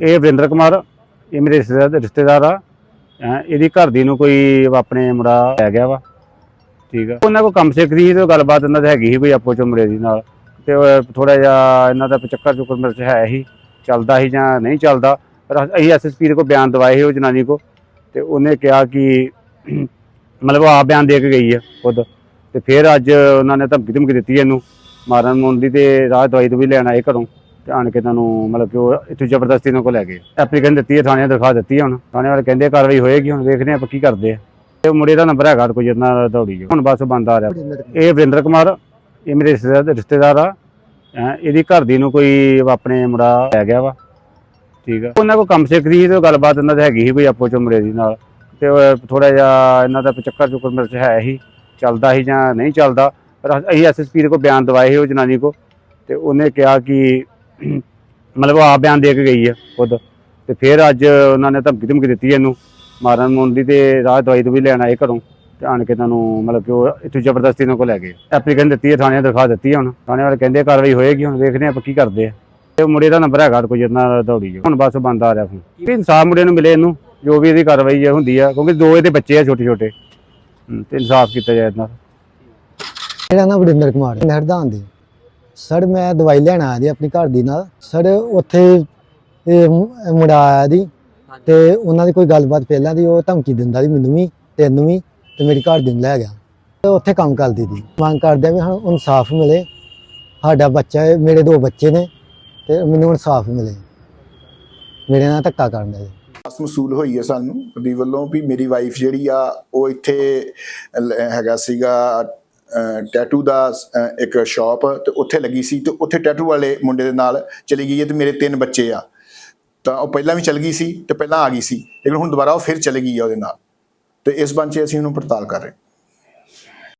ਇਹ ਵਰਿੰਦਰ ਕੁਮਾਰ, ਇਹ ਮੇਰੇ ਰਿਸ਼ਤੇਦਾਰ ਰਿਸ਼ਤੇਦਾਰ ਆ। ਅਹ ਇਹਦੀ ਘਰ ਦੀ ਨੂੰ ਕੋਈ ਆਪਣੇ ਮੁੰਡਾ ਲੈ ਗਿਆ ਵਾ। ਠੀਕ ਆ। ਉਹਨਾਂ ਕੋਲ ਕੰਮ ਸਿੱਖਦੀ ਸੀ ਤੇ ਉਹ ਗੱਲਬਾਤ ਇਹਨਾਂ ਦੀ ਹੈਗੀ ਸੀ ਕੋਈ ਆਪੋ ਚ ਮੁੰਡੇ ਦੀ ਨਾਲ। ਤੇ ਥੋੜਾ ਜਿਹਾ ਇਹਨਾਂ ਦਾ ਚੱਕਰ ਚੁੱਕਰ ਮੇਰੇ ਚ ਹੈ ਹੀ। ਚੱਲਦਾ ਸੀ ਜਾਂ ਨਹੀਂ ਚੱਲਦਾ। ਪਰ ਅਸੀਂ ਐਸਐਸਪੀ ਦੇ ਕੋਲ ਬਿਆਨ ਦਵਾਏ ਸੀ ਉਹ ਜਨਾਨੀ ਕੋ ਤੇ ਉਹਨੇ ਕਿਹਾ ਕਿ ਮਤਲਬ ਉਹ ਆਪ ਬਿਆਨ ਦੇ ਕੇ ਗਈ ਆ ਖੁਦ। ਤੇ ਫਿਰ ਅੱਜ ਉਹਨਾਂ ਨੇ ਧਮਕੀ ਧਮਕੀ ਦਿੱਤੀ ਇਹਨੂੰ। ਮਾਰਨ ਮੁਰਨ ਦੀ ਤੇ ਰਾਹ ਦਵਾਈ ਤੋਂ ਵੀ ਲੈਣ ਆਏ ਘਰੋਂ। ਤੇ ਆਣ ਕੇ ਤੁਹਾਨੂੰ ਮਤਲਬ ਕਿ ਉਹ ਇੱਥੋਂ ਜ਼ਬਰਦਸਤੀ ਨਾਲ ਕੋ ਲੈ ਗਏ। ਐਪਲੀਕੇਸ਼ਨ ਦਿੱਤੀ ਹੈ ਥਾਣੇ ਦਰਖਾਸਤ ਦਿੱਤੀ ਹੈ ਹੁਣ। ਥਾਣੇ ਵਾਲੇ ਕਹਿੰਦੇ ਕਾਰਵਾਈ ਹੋਏਗੀ ਹੁਣ ਵੇਖਦੇ ਆਪਾਂ ਕੀ ਕਰਦੇ ਆ। ਤੇ ਉਹ ਮੁੰਡੇ ਦਾ ਨੰਬਰ ਹੈਗਾ ਕੋਈ ਜਿੰਨਾ ਦੌੜੀ ਜੋ ਹੁਣ ਬਸ ਬੰਦ ਆ ਰਿਹਾ। ਇਹ ਵਰਿੰਦਰ ਕੁਮਾਰ ਇਹ ਮੇਰੇ ਰਿਸ਼ਤੇਦਾਰ ਆ। ਇਹਦੀ ਘਰ ਦੀ ਨੂੰ ਕੋਈ ਆਪਣੇ ਮੁੰਡਾ ਲੈ ਗਿਆ ਵਾ। ਠੀਕ ਆ। ਉਹਨਾਂ ਕੋ ਕੰਮ ਸਿੱਖਦੀ ਸੀ ਤੇ ਗੱਲਬਾਤ ਇਹਨਾਂ ਦੀ ਹੈਗੀ ਸੀ ਕੋਈ ਆਪੋ ਚ ਮੁੰਡੇ ਦੀ ਨਾਲ। ਤੇ ਥੋੜਾ ਜਿਹਾ ਇਹਨਾਂ ਦਾ ਚੱਕਰ ਚੁੱਕਰ ਮੇਰੇ ਚ ਹੈ ਹੀ। ਚੱਲਦਾ ਸੀ ਜਾਂ ਨਹੀਂ ਚੱਲਦਾ। ਪਰ ਅਸੀਂ ਐਸਐਸਪੀ ਦੇ ਕੋ ਬਿਆਨ ਦਵਾਏ ਸੀ ਉਹ ਜਨਾਨੀ ਕੋ ਤੇ ਉਹਨੇ ਕਿਹਾ ਕਿ ਮਤਲਬ ਆਪ ਬਿਆਨ ਦੇ ਕੇ ਗਈ ਆ ਖੁਦ। ਤੇ ਫਿਰ ਅੱਜ ਉਹਨਾਂ ਨੇ ਧਮਕੀ ਧਮਕੀ ਦਿੱਤੀ ਇਹਨੂੰ। ਮਾਰਨ ਮੁਰਨ ਤੇ ਰਾਹ ਦਵਾਈ ਤੋਂ ਵੀ ਲੈਣ ਆਏ ਘਰੋਂ ਤੇ ਆਣ ਕੇ ਤੁਹਾਨੂੰ ਮਤਲਬ ਕਿ ਉਹ ਇੱਥੋਂ ਜ਼ਬਰਦਸਤੀ ਨਾਲ ਕੋ ਲੈ ਗਏ। ਐਪਲੀਕੇਸ਼ਨ ਦਿੱਤੀ ਹੈ ਥਾਣੇ ਦਰਖਾਸਤ ਦਿੱਤੀ ਹੈ ਹੁਣ। ਥਾਣੇ ਵਾਲੇ ਕਹਿੰਦੇ ਕਾਰਵਾਈ ਹੋਏਗੀ, ਹੁਣ ਵੇਖਦੇ ਆਪਾਂ ਕੀ ਕਰਦੇ ਆ। ਤੇ ਉਹ ਮੁੰਡੇ ਦਾ ਨੰਬਰ ਹੈਗਾ ਕੋਈ ਜਿੰਨਾ ਦੌੜੀ ਜੋ ਹੁਣ ਬਸ ਬੰਦ ਆ ਰਿਹਾ ਫੋਨ। ਵੀ ਇਨਸਾਫ ਮੁੰਡੇ ਨੂੰ ਮਿਲੇ ਇਹਨੂੰ, ਜੋ ਵੀ ਇਹਦੀ ਕਾਰਵਾਈ ਹੈ ਹੁੰਦੀ ਆ, ਕਿਉਂਕਿ ਦੋ ਇਹਦੇ ਬੱਚੇ ਆ ਛੋਟੇ ਛੋਟੇ ਤੇ ਇਨਸਾਫ ਕੀਤਾ ਜਾਏ ਇਹਨਾਂ ਮੇਰਾ ਨਾਮ ਵਰਿੰਦਰ ਕੁਮਾਰ ਹੈ ਹਰਦਾਨ ਦੀ ਸਰ ਮੈਂ ਦਵਾਈ ਲੈਣ ਆਇਆ ਜੀ ਆਪਣੀ ਘਰ ਦੀ ਨਾਲ। ਸਰ ਉੱਥੇ ਇਹ ਮੁੰਡਾ ਆਇਆ ਦੀ ਤੇ ਉਹਨਾਂ ਦੀ ਕੋਈ ਗੱਲਬਾਤ ਪਹਿਲਾਂ ਦੀ ਉਹ ਧਮਕੀ ਦਿੰਦਾ ਸੀ ਮੈਨੂੰ ਵੀ ਤੈਨੂੰ ਵੀ ਤੇ ਮੇਰੀ ਘਰ ਦੀ ਨੂੰ ਲੈ ਗਿਆ। ਤੇ ਉੱਥੇ ਕੰਮ ਕਰਦੀ ਸੀ। ਮੰਗ ਕਰਦੇ ਵੀ ਸਾਨੂੰ ਇਨਸਾਫ ਮਿਲੇ। ਸਾਡਾ ਬੱਚਾ ਹੈ ਮੇਰੇ ਦੋ ਬੱਚੇ ਨੇ ਤੇ ਮੈਨੂੰ ਇਨਸਾਫ ਮਿਲੇ। ਮੇਰੇ ਨਾਲ ਧੱਕਾ ਕਰਨ ਦਾ। ਆਸ ਮਸੂਲ ਹੋਈ ਹੈ ਸਾਨੂੰ ਦੀ ਵੱਲੋਂ ਵੀ ਮੇਰੀ ਵਾਈਫ ਜਿਹੜੀ ਆ ਉਹ ਇੱਥੇ ਹੈਗਾ ਸੀਗਾ ਟੈਟੂ ਦਾ ਇੱਕ ਸ਼ਾਪ ਤੇ ਉੱਥੇ ਲੱਗੀ ਸੀ ਤੇ ਉੱਥੇ ਟੈਟੂ ਵਾਲੇ ਮੁੰਡੇ ਦੇ ਨਾਲ ਚਲੀ ਗਈ ਹੈ ਤੇ ਮੇਰੇ ਤਿੰਨ ਬੱਚੇ ਆ। ਤਾਂ ਉਹ ਪਹਿਲਾਂ ਵੀ ਚਲ ਗਈ ਸੀ ਤੇ ਪਹਿਲਾਂ ਆ ਗਈ ਸੀ, ਲੇਕਿਨ ਹੁਣ ਦੁਬਾਰਾ ਉਹ ਫਿਰ ਚਲੀ ਗਈ ਆ ਉਹਦੇ ਨਾਲ। ਤੇ ਇਸ ਬੰਚੇ ਅਸੀਂ ਉਹਨੂੰ ਪੜਤਾਲ ਕਰ ਰਹੇ